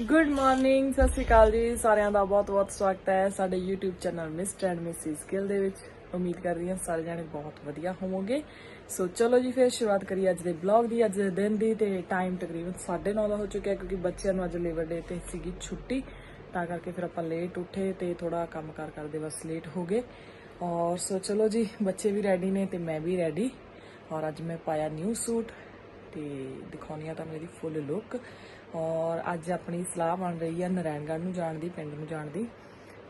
Good morning ਸਤਿ ਸ਼੍ਰੀ ਅਕਾਲ ਜੀ। ਸਾਰਿਆਂ ਦਾ ਬਹੁਤ-ਬਹੁਤ ਸਵਾਗਤ ਹੈ ਸਾਡੇ YouTube channel Mr and Mrs Gill ਦੇ ਵਿੱਚ। ਉਮੀਦ ਕਰਦੀ ਹਾਂ ਸਾਰੇ ਜਾਣੇ ਬਹੁਤ ਵਧੀਆ ਹੋਵੋਗੇ। ਸੋ ਚਲੋ ਜੀ, ਫਿਰ ਸ਼ੁਰੂਆਤ ਕਰੀਏ ਅੱਜ ਦੇ ਬਲੌਗ ਦੀ। ਅੱਜ ਦੇ ਦਿਨ ਦੀ ਤੇ ਟਾਈਮ ਤਕਰੀਬਨ 9:30 ਦਾ ਹੋ ਚੁੱਕਿਆ ਕਿਉਂਕਿ ਬੱਚਿਆਂ ਨੂੰ ਅੱਜ ਲੇਬਰ ਡੇ ਤੇ ਸੀਗੀ ਛੁੱਟੀ। ਤਾਂ ਕਰਕੇ ਫਿਰ ਆਪਾਂ ਲੇਟ ਉੱਠੇ ਤੇ ਥੋੜਾ ਕੰਮ ਕਾਰ ਕਰਦੇ ਬਸ ਲੇਟ ਹੋ ਗਏ। ਔਰ ਸੋ ਚਲੋ ਜੀ, ਬੱਚੇ ਵੀ ਰੈਡੀ ਨੇ ਤੇ ਮੈਂ ਵੀ ਰੈਡੀ ਔਰ ਅੱਜ ਮੈਂ ਪਾਇਆ ਨਿਊ ਸੂਟ ਤੇ ਦਿਖਾਉਣੀ ਆ ਤੁਹਾਨੂੰ ਇਹਦੀ ਫੁੱਲ ਲੁੱਕ ਔਰ ਅੱਜ ਆਪਣੀ ਸਲਾਹ ਬਣ ਰਹੀ ਆ ਨਰੈਣਗੜ੍ਹ ਨੂੰ ਜਾਣ ਦੀ, ਪਿੰਡ ਨੂੰ ਜਾਣ ਦੀ।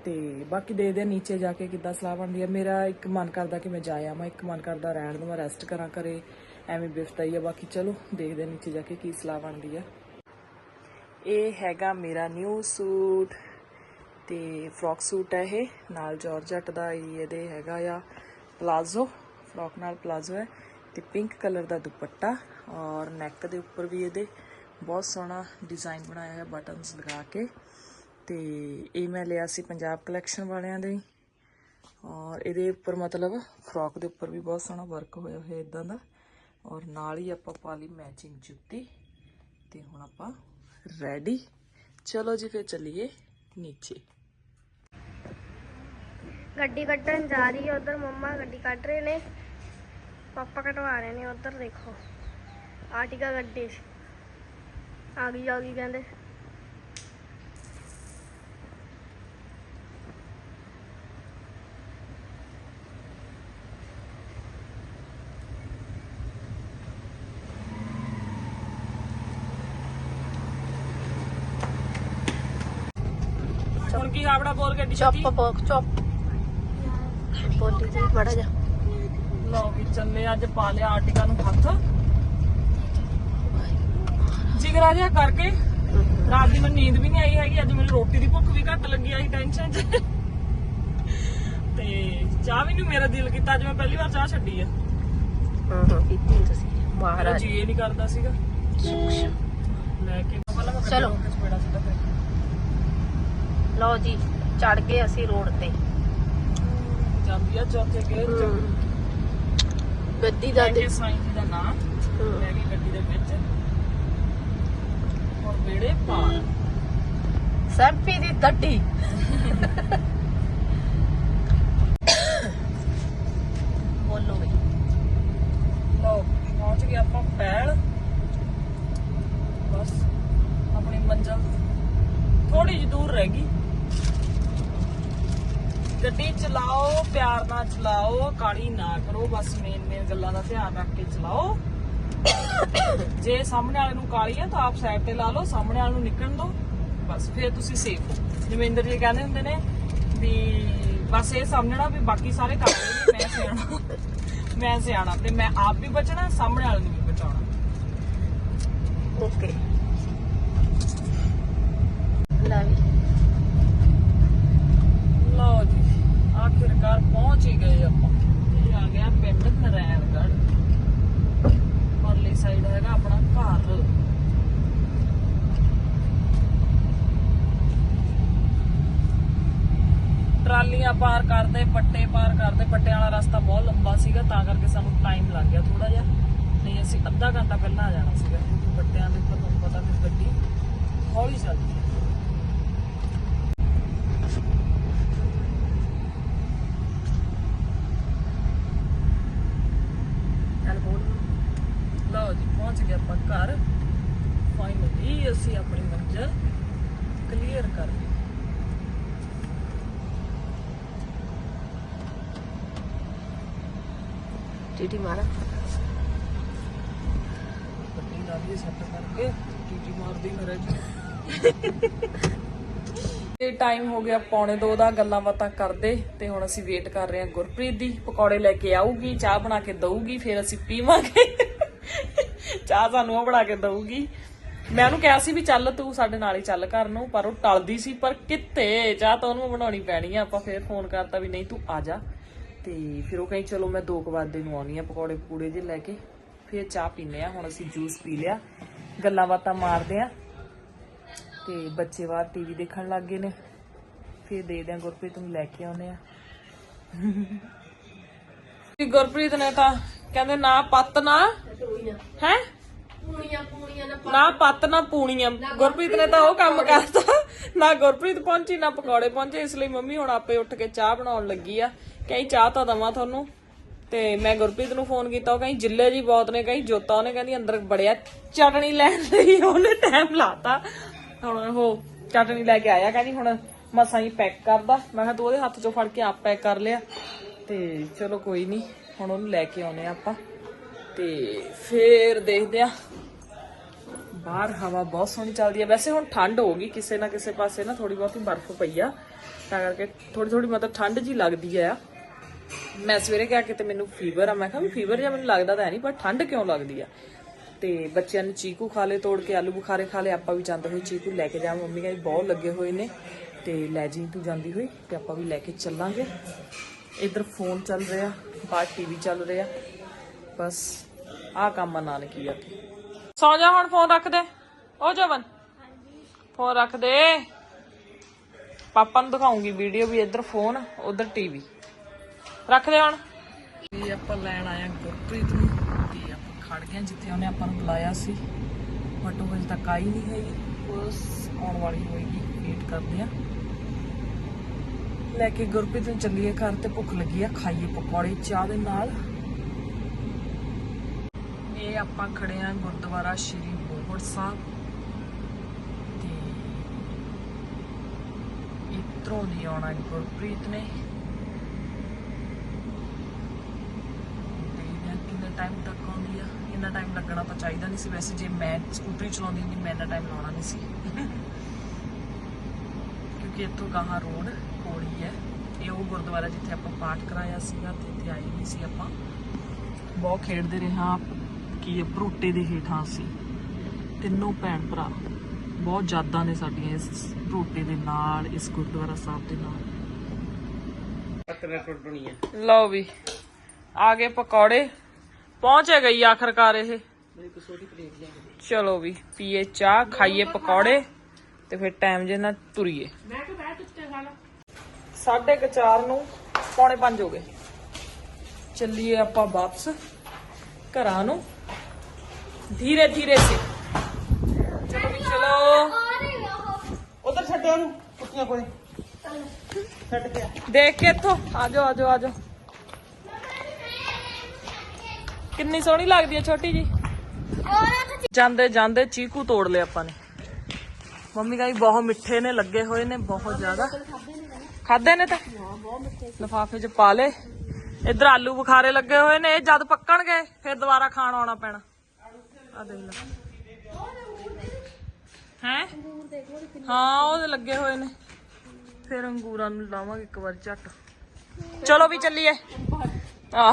ਤੇ ਬਾਕੀ ਦੇਖਦੇ ਆ ਨੀਚੇ ਜਾ ਕੇ ਕਿੱਦਾਂ ਸਲਾਹ ਬਣਦੀ ਆ? ਮੇਰਾ ਇੱਕ ਮਨ ਕਰਦਾ ਕਿ ਮੈਂ ਜਾ ਆਵਾਂ, ਇੱਕ ਮਨ ਕਰਦਾ ਰਹਿਣ ਨੂੰ, ਮੈਂ ਰੈਸਟ ਕਰਾਂ ਕਰੇ ਐਵੇਂ ਬਿਫਤਾ ਹੀ ਆ। ਬਾਕੀ ਚਲੋ, ਦੇਖਦੇ ਨੀਚੇ ਜਾ ਕੇ ਕੀ ਸਲਾਹ ਬਣਦੀ ਆ। ਇਹ ਹੈਗਾ ਮੇਰਾ ਨਿਊ ਸੂਟ ਤੇ ਫਰੋਕ ਸੂਟ ਹੈ ਇਹ। ਨਾਲ ਜਾਰਜਟ ਦਾ ਇਹਦੇ ਹੈਗਾ ਆ ਪਲਾਜ਼ੋ ਫਰੋਕ ਨਾਲ ਪਲਾਜ਼ੋ ਹੈ। ਤੇ ਪਿੰਕ ਕਲਰ ਦਾ ਦੁਪੱਟਾ ਔਰ ਨੈਕ ਦੇ ਉੱਪਰ ਵੀ ਇਹਦੇ। ਬਹੁਤ ਸੋਹਣਾ ਡਿਜ਼ਾਈਨ ਬਣਾਇਆ ਹੈ ਬਟਨਸ ਲਗਾ ਕੇ। ਤੇ ਇਹ ਮੈਂ ਲਿਆ ਸੀ ਪੰਜਾਬ ਕਲੈਕਸ਼ਨ ਵਾਲਿਆਂ ਦੇ। ਔਰ ਇਹਦੇ ਉੱਪਰ ਮਤਲਬ ਫਰੋਕ ਦੇ ਉੱਪਰ ਵੀ ਬਹੁਤ ਸੋਹਣਾ ਵਰਕ ਹੋਇਆ ਹੋਇਆ ਇਦਾਂ ਦਾ। ਔਰ ਨਾਲ ਹੀ ਆਪਾਂ ਪਾ ਲਈ ਮੈਚਿੰਗ ਜੁੱਤੀ। ਤੇ ਹੁਣ ਆਪਾਂ ਰੈਡੀ ਚਲੋ ਜੀ, ਫਿਰ ਚੱਲੀਏ ਨੀਚੇ। ਗੱਡੀ ਕੱਢਣ ਜਾ ਰਹੀ ਹੈ ਉਧਰ, ਮੰਮਾ ਗੱਡੀ ਕੱਢ ਰਹੇ ਨੇ। ਪਾਪਾ ਕਟਵਾ ਰਹੇ ਨੇ, ਉਧਰ ਦੇਖੋ। ਆਰਟਿਕਾ ਗੱਡੀ। ਆ ਗਈ ਆ ਗਈ ਕਹਿੰਦੇ। ਹੁਣ ਕੀ ਆਪਣਾ ਬੋਲ ਗੱਡੀ ਚੁੱਪ ਪੋਕ ਚੁੱਪ। ਬੋਲੀ ਜੀ ਬੜਾ ਜਾ ਲਓ ਵੀ ਚੱਲੇ ਅੱਜ ਪਾ ਲਿਆ ਆਰਟਿਕਾ ਨੂੰ ਹੱਥ। ਕਰਕੇ। ਰਾਤ ਦੀ ਮੈਨੂੰ ਨੀਂਦ ਵੀ ਨਹੀਂ ਆਈ ਹੈਗੀ ਅੱਜ ਮੈਨੂੰ ਰੋਟੀ ਦੀ ਭੁੱਖ ਵੀ ਘੱਟ ਲੱਗੀ ਆਈ ਟੈਨਸ਼ਨ 'ਚ। ਤੇ ਚਾਹ ਵੀ ਨੂੰ ਮੇਰਾ ਦਿਲ ਕੀਤਾ ਅੱਜ ਮੈਂ ਪਹਿਲੀ ਵਾਰ ਚਾਹ ਛੱਡੀ ਆ। ਹਾਂ ਹਾਂ ਕੀਤੀ ਤੁਸੀਂ? ਮੇਰਾ ਮਹਾਰਾਜ ਜੀ ਇਹ ਨਹੀਂ ਕਰਦਾ ਸੀਗਾ। ਲੈ ਕੇ ਪਹਿਲਾਂ ਮੈਂ ਚਲੋ। ਚਪੇੜਾ ਸਿੱਧਾ ਫਿਰ। ਲਓ ਜੀ ਚੜ ਗਏ ਅਸੀਂ ਰੋਡ ਤੇ। ਜਾਂਦੀ ਆ ਚੌਥੇ ਚ। ਸਾਈਂ ਜੀ ਦਾ ਨਾਮ ਹਮ। ਲੈ ਗਈ ਗੱਡੀ ਦੇ ਵਿੱਚ। ਹੁਣ ਵੇੜੇ ਪਾਰ। ਸੈਂਪੀ ਦੀ ਗੱਡੀ ਬੋਲੋ ਬਈ। ਲਓ, ਪਹੁੰਚ ਗਏ ਆਪਾਂ ਪੈਲ। ਬਸ, ਆਪਣੀ ਮੰਜ਼ਲ ਥੋੜੀ ਜਿਹੀ ਦੂਰ ਰਹਿ ਗਈ। ਗੱਡੀ ਚਲਾਓ, ਪਿਆਰ ਨਾਲ ਚਲਾਓ ਕਾਲੀ ਨਾ ਕਰੋ, ਬਸ ਮੇਨ ਮੇਨ ਗੱਲਾਂ ਦਾ ਧਿਆਨ ਰੱਖ ਕੇ ਚਲਾਓ। ਜੇ ਸਾਹਮਣੇ ਵਾਲੇ ਨੂੰ ਕਾਲੀ ਆ ਤਾਂ ਆਪ ਸਾਈਡ ਤੇ ਲਾ ਲਓ ਸਾਹਮਣੇ ਵਾਲੇ ਨੂੰ ਨਿਕਲਣ ਦਿਓ ਬਸ ਫਿਰ ਤੁਸੀਂ ਸੇਫ ਹੋ। ਜਿਵੇਂ ਇੰਦਰ ਜੀ ਕਹਿੰਦੇ ਹੁੰਦੇ ਨੇ ਵੀ ਬਸ ਇਹ ਸਮਝਣਾ ਵੀ ਬਾਕੀ ਸਾਰੇ ਕਾਲੇ ਨੇ ਮੈਂ ਸਿਆਣਾ। ਮੈਂ ਸਿਆਣਾ ਤੇ ਮੈਂ ਆਪ ਵੀ ਬਚਣਾ ਸਾਹਮਣੇ ਵਾਲੇ ਨੂੰ ਵੀ ਬਚਾਉਣਾ। ਓਕੇ ਲੈ ਵੀ ਲਓ ਜੀ ਆਖਿਰਕਾਰ ਪਹੁੰਚ ਹੀ ਗਏ ਆਪਾਂ ਇਹ ਆ ਗਿਆ ਪਿੰਡ ਨਰੈਣਗੜ੍ਹ ਪਰਲੀ ਸਾਈਡ ਹੈਗਾ ਆਪਣਾ ਘਰ ਟਰਾਲੀਆਂ ਪਾਰ ਕਰਦੇ, ਪੱਟੇ ਪਾਰ ਕਰਦੇ, ਪੱਟਿਆਂ ਵਾਲਾ ਰਸਤਾ ਬਹੁਤ ਲੰਬਾ ਸੀਗਾ, ਤਾਂ ਕਰਕੇ ਸਾਨੂੰ ਟਾਈਮ ਲੱਗ ਗਿਆ ਥੋੜਾ ਜਿਹਾ। ਨਹੀਂ ਅਸੀਂ ਅੱਧਾ ਘੰਟਾ ਪਹਿਲਾਂ ਆ ਜਾਣਾ ਸੀਗਾ ਕਿਉਂਕਿ ਪੱਟਿਆਂ ਦੇ ਉੱਪਰ, ਤੁਹਾਨੂੰ ਪਤਾ ਕਿ ਗੱਡੀ ਹੌਲੀ ਚੱਲਦੀ ਹੈ। ਲਓ ਜੀ, ਪਹੁੰਚ ਗਏ ਆਪਾਂ ਘਰ। ਫਾਈਨਲੀ ਅਸੀਂ ਆਪਣੀ ਮੰਜ਼ਿਲ ਕਲੀਅਰ ਕਰ ਲਈ। ਟੀਟੀ ਮਾਰਾ। ਗੱਡੀ ਲਾ ਲਈ ਸੈੱਟ ਕਰਕੇ ਟੀਟੀ ਮਾਰਦੀ ਮੇਰੇ ਜੀ ਤੇ ਟਾਈਮ ਹੋ ਗਿਆ ਪੌਣੇ 2 ਦਾ ਗੱਲਾਂ ਬਾਤਾਂ ਕਰਦੇ ਤੇ ਹੁਣ ਅਸੀਂ ਵੇਟ ਕਰ ਰਹੇ ਹਾਂ ਗੁਰਪ੍ਰੀਤ ਦੀ। ਪਕੌੜੇ ਲੈ ਕੇ ਆਊਗੀ ਚਾਹ ਬਣਾ ਕੇ ਦਊਗੀ ਫਿਰ ਅਸੀਂ ਪੀਵਾਂਗੇ। ਚਾਹ ਸਾਨੂੰ ਉਹ ਬਣਾ ਕੇ ਦਊਗੀ। ਮੈਂ ਉਹਨੂੰ ਕਿਹਾ ਸੀ ਵੀ ਚੱਲ ਤੂੰ ਸਾਡੇ ਨਾਲ ਹੀ ਚੱਲ ਘਰ ਨੂੰ ਪਰ ਉਹ ਟਲਦੀ ਸੀ ਪਰ ਕਿੱਥੇ? ਚਾਹ ਤਾਂ ਉਹਨੂੰ ਬਣਾਉਣੀ ਪੈਣੀ ਆ ਆਪਾਂ ਫਿਰ ਫੋਨ ਕਰਤਾ ਵੀ ਨਹੀਂ ਤੂੰ ਆ ਜਾ। ਤੇ ਫਿਰ ਉਹ ਕਹੀ ਚਲੋ ਮੈਂ 2 ਵਜੇ ਨੂੰ ਆਉਣੀ ਆ ਪਕੌੜੇ ਪਕੂੜੇ ਜੇ ਲੈ ਕੇ। ਫਿਰ ਚਾਹ ਪੀਨੇ ਆ ਹੁਣ ਅਸੀਂ ਜੂਸ ਪੀ ਲਿਆ। ਗੱਲਾਂ ਬਾਤਾਂ ਮਾਰਦੇ ਆ ਤੇ ਬੱਚੇ ਬਾਹਰ ਟੀਵੀ ਦੇਖਣ ਲੱਗ ਗਏ ਨੇ। ਫਿਰ ਦੇ ਦਿਆਂ ਗੁਰਪ੍ਰੀਤ ਨੂੰ ਲੈ ਕੇ ਆਉਨੇ ਆ ਗੁਰਪ੍ਰੀਤ ਨੇ ਤਾਂ ਕਹਿੰਦੇ, ਨਾ ਪੱਤ ਨਾ। ਹੈ? ਪੂਣੀਆਂ ਪੂਣੀਆਂ ਨਾ ਨਾ ਪੱਤ, ਨਾ ਪੂਣੀਆਂ। ਗੁਰਪ੍ਰੀਤ ਨੇ ਤਾਂ ਉਹ ਕੰਮ ਕਰਤਾ। ਨਾ ਗੁਰਪ੍ਰੀਤ ਪਹੁੰਚੀ, ਨਾ ਪਕੌੜੇ ਪਹੁੰਚੇ। ਇਸ ਲਈ ਮੰਮੀ ਹੁਣ ਆਪੇ ਉੱਠ ਕੇ ਚਾਹ ਬਣਾਉਣ ਲੱਗੀ ਆ। ਕਹੀਂ ਚਾਹ ਤਾਂ ਦਵਾਂ ਤੁਹਾਨੂੰ। ਤੇ ਮੈਂ ਗੁਰਪ੍ਰੀਤ ਨੂੰ ਫੋਨ ਕੀਤਾ, ਉਹ ਕਹੀਂ ਜਿੱਲੇ ਜੀ ਬਹੁਤ ਨੇ ਕਹੀਂ ਜੋਤਾ ਉਹਨੇ ਕਹਿੰਦੀ, ਅੰਦਰ ਬੜਿਆ ਚਟਣੀ ਲੈਣ ਲਈ, ਉਹਨੇ ਟਾਈਮ ਲਾਤਾ। ਹੁਣ ਉਹ ਚਟਣੀ ਲੈ ਕੇ ਆਇਆ, ਕਹਿੰਦੀ, ਹੁਣ ਮਸਾਂ ਹੀ ਪੈਕ ਕਰਦਾ। ਮੈਂ ਕਿਹਾ, ਤੂੰ ਉਹਦੇ ਹੱਥ ਚੋਂ ਫੜ ਕੇ ਆਪ ਪੈਕ ਕਰ ਲਿਆ। ਤੇ ਚਲੋ ਕੋਈ ਨਹੀਂ ਹੁਣ ਉਹਨੂੰ ਲੈ ਕੇ ਆਉਨੇ ਆ ਆਪਾਂ। ਤੇ ਫੇਰ ਦੇਖਦੇ ਆ ਬਾਹਰ ਹਵਾ ਬਹੁਤ ਸੋਹਣੀ ਚੱਲਦੀ ਹੈ। ਵੈਸੇ ਹੁਣ ਠੰਡ ਹੋ ਗਈ, ਕਿਸੇ ਨਾ ਕਿਸੇ ਪਾਸੇ ਨਾ ਥੋੜੀ ਬਹੁਤੀ ਬਰਫ਼ ਪਈ ਆ। ਤਾਂ ਕਰਕੇ ਥੋੜੀ ਥੋੜੀ ਮਤਲਬ ਠੰਡ ਜੀ ਲੱਗਦੀ ਆ। ਮੈਂ ਸਵੇਰੇ ਕਿਹਾ ਕਿ ਤੇ ਮੈਨੂੰ ਫੀਵਰ ਆ, ਮੈਂ ਕਿਹਾ ਵੀ ਫੀਵਰ ਜਾਂ ਮੈਨੂੰ ਲੱਗਦਾ ਤਾਂ ਹੈ ਨਹੀਂ ਪਰ ਠੰਡ ਕਿਉਂ ਲੱਗਦੀ ਆ? ਤੇ ਬੱਚਿਆਂ ਨੇ ਚੀਕੂ ਖਾ ਲਏ, ਤੋੜ ਕੇ ਆਲੂ ਬੁਖਾਰੇ ਖਾ ਲਏ, ਆਪਾਂ ਵੀ ਜਾਂਦੇ ਹੋਏ ਚੀਕੂ ਲੈ ਕੇ ਜਾ ਮੰਮੀ ਕਹਿੰਦੀ ਬਹੁਤ ਲੱਗੇ ਹੋਏ ਨੇ। ਤੇ ਲੈ ਜੀ, ਤੂੰ ਜਾਂਦੀ ਹੋਈ ਤੇ ਆਪਾਂ ਵੀ ਲੈ ਕੇ ਚੱਲਾਂਗੇ। ਇਧਰ ਫੋਨ ਚੱਲ ਰਿਹਾ, ਬਾਹਰ ਟੀਵੀ ਚੱਲ ਰਿਹਾ। ਬਸ, ਆਹ ਕੰਮ ਆ ਨਾਨਕੀ ਆ ਸੌ ਜਾ ਹੁਣ ਫੋਨ ਰੱਖ ਦੇ। ਉਹ ਜਵਨ ਫੋਨ ਰੱਖ ਦੇ। ਪਾਪਾ ਨੂੰ ਦਿਖਾਉਂਗੀ ਵੀਡੀਓ ਵੀ ਇੱਧਰ ਫੋਨ ਉਧਰ ਟੀਵੀ ਰੱਖ ਦੇ ਹੁਣ। ਇਹ ਆਪਾਂ ਲੈਣ ਆਇਆ ਗੁਰਪ੍ਰੀਤ ਨੂੰ। ਤੇ ਆਪਾਂ ਖੜ ਗਏ ਜਿੱਥੇ ਉਹਨੇ ਆਪਾਂ ਨੂੰ ਬੁਲਾਇਆ ਸੀ। ਬਟ ਉਹ ਹਜੇ ਤੱਕ ਆਈ ਨਹੀਂ ਹੈਗੀ। ਬਸ ਆਉਣ ਵਾਲੀ ਹੋਏਗੀ। ਵੇਟ ਕਰਦੇ ਆ। ਲੈ ਕੇ ਗੁਰਪ੍ਰੀਤ ਨੂੰ ਚੱਲੀਏ ਘਰ ਤੇ ਭੁੱਖ ਲੱਗੀ ਆ। ਖਾਈਏ ਪਕੌੜੇ, ਚਾਹ ਦੇ ਨਾਲ। ਇਹ ਆਪਾਂ ਖੜੇ ਆ ਗੁਰਦੁਆਰਾ ਸ਼੍ਰੀ ਬੋਹੜ ਸਾਹਿਬ। ਤੇ ਇਤਰੋਂ ਦੀ ਆਉਣਾ ਗੁਰਪ੍ਰੀਤ ਨੇ ਦੇਖਦੇ ਹਾਂ ਕਿੰਨੇ ਟਾਈਮ ਤੱਕ ਆਉਂਦੀ ਆ। ਇੰਨਾ ਟਾਈਮ ਲੱਗਣਾ ਤਾਂ ਚਾਹੀਦਾ ਨਹੀਂ ਸੀ ਵੈਸੇ ਜੇ ਮੈਂ ਸਕੂਟਰੀ ਚਲਾਉਂਦੀ ਹੁੰਦੀ ਮੈਂ ਇੰਨਾ ਟਾਈਮ ਲਾਉਣਾ ਨਹੀਂ ਸੀ। ਕਿਉਂਕਿ ਇੱਥੋਂ ਗਾਹਾਂ ਰੋਡ ਕੋਲ ਹੀ ਹੈ। ਇਹ ਉਹ ਗੁਰਦੁਆਰਾ ਜਿੱਥੇ ਆਪਾਂ ਪਾਠ ਕਰਾਇਆ ਸੀਗਾ ਤੇ ਇੱਥੇ ਆਏ ਨਹੀਂ ਸੀ ਆਪਾਂ। ਬਹੁਤ ਖੇਡਦੇ ਰਹੇ ਹਾਂ ਕੀ ਇਹ ਭਰੋਟੇ ਦੇ ਹੇਠਾਂ ਸੀ ਤਿੰਨੋਂ ਭੈਣ ਭਰਾ ਬਹੁਤ ਯਾਦਾਂ ਨੇ ਸਾਡੀਆਂ ਇਸ ਭਰੋਟੇ ਦੇ ਨਾਲ ਇਸ ਗੁਰਦੁਆਰਾ ਸਾਹਿਬ ਦੇ ਨਾਲ। ਲਓ ਵੀ ਆ ਗਏ ਪਕੌੜੇ। ਪਹੁੰਚੇ ਗਈ ਆਖਰਕਾਰ ਇਹ। ਚਲੋ ਵੀ ਪੀਏ ਚਾਹ ਖਾਈਏ ਪਕੌੜੇ ਤੇ ਫਿਰ ਟਾਈਮ ਜੇ ਨਾ ਤੁਰੀਏ। ਸਾਢੇ ਕੁ ਚਾਰ ਨੂੰ ਪੌਣੇ 5 ਹੋ ਗਏ। ਚੱਲੀਏ ਆਪਾਂ ਵਾਪਸ ਘਰਾਂ ਨੂੰ। ਧੀਰੇ ਧੀਰੇ ਸੇ ਚਲੋ ਵੀ ਚਲੋ। ਉਧਰ ਛੱਡਿਆ ਉਹਨੂੰ ਕੁੱਤੀਆਂ ਕੋਲੇ। ਛੱਡ ਕੇ। ਦੇਖ ਕੇ ਇੱਥੋਂ ਆਜੋ ਆਜੋ ਆਜੋ ਕਿੰਨੀ ਸੋਹਣੀ ਲੱਗਦੀ ਹੈ ਛੋਟੀ ਜੀ? ਜਾਂਦੇ ਜਾਂਦੇ ਚੀਕੂ ਤੋੜ ਲਿਆ ਆਪਾਂ ਨੇ। ਮੰਮੀ ਕਹਿੰਦੀ ਬਹੁਤ ਮਿੱਠੇ ਨੇ, ਲੱਗੇ ਹੋਏ ਨੇ, ਬਹੁਤ ਜ਼ਿਆਦਾ। ਖਾਦੇ ਨੇ ਤਾਂ? ਲਿਫਾਫੇ 'ਚ ਪਾ ਲੇ ਇੱਧਰ ਆਲੂ ਬੁਖਾਰੇ ਲੱਗੇ ਹੋਏ ਨੇ, ਇਹ ਜਦ ਪੱਕਣਗੇ, ਫਿਰ ਦੁਬਾਰਾ ਖਾਣ ਆਉਣਾ ਪੈਣਾ। ਆ ਦੇਖ ਲੈ। ਹੈ? ਹਾਂ, ਉਹਦੇ ਲੱਗੇ ਹੋਏ ਨੇ। ਫਿਰ ਅੰਗੂਰਾਂ ਨੂੰ ਲਾਵਾਂਗੇ ਇੱਕ ਵਾਰ ਝੱਟ। ਚਲੋ ਵੀ ਚੱਲੀਏ। ਆ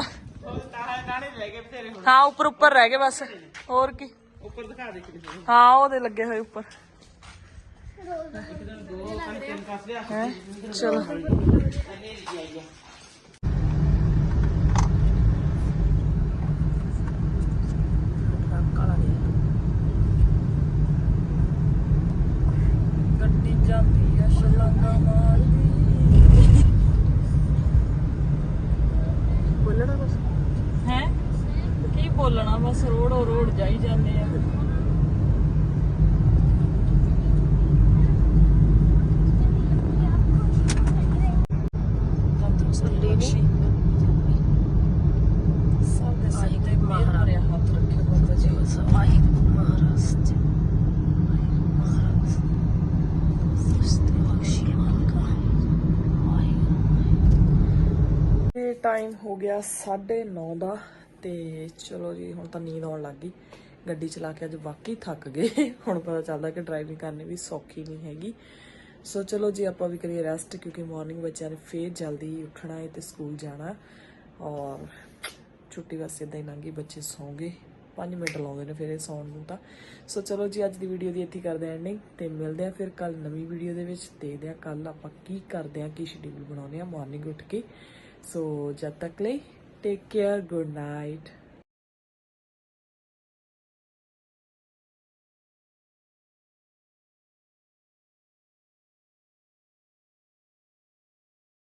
ਹਾਂ ਉੱਪਰ ਉੱਪਰ ਰਹਿ ਗਏ ਬਸ। ਹੋਰ ਕੀ? ਉੱਪਰ ਦਿਖਾ ਦੇ ਕਿਤੇ ਹਾਂ ਉਹਦੇ ਲੱਗੇ ਹੋਏ ਉੱਪਰ। ਹੈਂ? ਚਲੋ। ਗੱਡੀ ਜਾਂਦੀ ਆ ਛਲਾਂਗਾ ਮਾਰਦੀ ਬੋਲਣਾ ਬਸ ਹੈ ਕੀ ਬੋਲਣਾ ਬਸ ਰੋੜੋ ਰੋੜ ਜਾਈ ਜਾਂਦੇ ਆ ਤੰਦਰੁਸਤੀ ਬਖਸ਼ੀ ਸਭ ਦੇ ਸਿਰ ਤੇ ਮਹਾਰਾਜ ਹੱਥ ਰੱਖਿਓ ਬਾਬਾ ਜੀ ਸਵਾਈ ਮਹਾਰਾਜ ਜੀ ਮਹਾਰਾਜ ਤੰਦਰੁਸਤੀ ਬਖਸ਼ੀ ਇਹ ਟਾਈਮ ਹੋ ਗਿਆ 9:30 ਦਾ ਤੇ ਚਲੋ ਜੀ, ਹੁਣ ਤਾਂ ਨੀਂਦ ਆਉਣ ਲੱਗ ਗਈ। ਗੱਡੀ ਚਲਾ ਕੇ ਅੱਜ ਵਾਕਈ ਥੱਕ ਗਏ। ਹੁਣ ਪਤਾ ਚੱਲਦਾ ਕਿ ਡਰਾਈਵਿੰਗ ਕਰਨੀ ਵੀ ਸੌਖੀ ਨਹੀਂ ਹੈਗੀ। ਸੋ ਚਲੋ ਜੀ, ਆਪਾਂ ਵੀ ਕਰੀਏ ਰੈਸਟ ਕਿਉਂਕਿ ਮਾਰਨਿੰਗ ਬੱਚਿਆਂ ਨੇ ਫੇਰ ਜਲਦੀ ਉੱਠਣਾ ਹੈ ਤੇ ਸਕੂਲ ਜਾਣਾ। ਔਰ ਛੁੱਟੀ ਵਾਸਤੇ ਇਦਾਂ ਹੀ ਲੰਘੀ ਬੱਚੇ ਸੌਂਗੇ 5 ਮਿੰਟ ਲਾਉਂਦੇ ਨੇ ਫਿਰ ਇਹ ਸੌਣ ਨੂੰ ਤਾਂ। ਸੋ ਚਲੋ ਜੀ, ਅੱਜ ਦੀ ਵੀਡੀਓ ਦੀ ਇੱਥੇ ਕਰਦੇ ਕਰਦੇ ਐਂਡਿੰਗ ਤੇ ਮਿਲਦੇ ਆ ਫਿਰ ਕੱਲ ਨਵੀਂ ਵੀਡੀਓ ਦੇ ਵਿੱਚ। ਦੇਖਦੇ ਆ ਕੱਲ ਆਪਾਂ ਕੀ ਕਰਦੇ ਆ ਕੀ ਸ਼ਡਿਊਲ ਬਣਾਉਂਦੇ ਆ ਮਾਰਨਿੰਗ ਉੱਠ ਕੇ। ਸੋ ਜਦ ਤੱਕ ਲਈ Take care. Good night.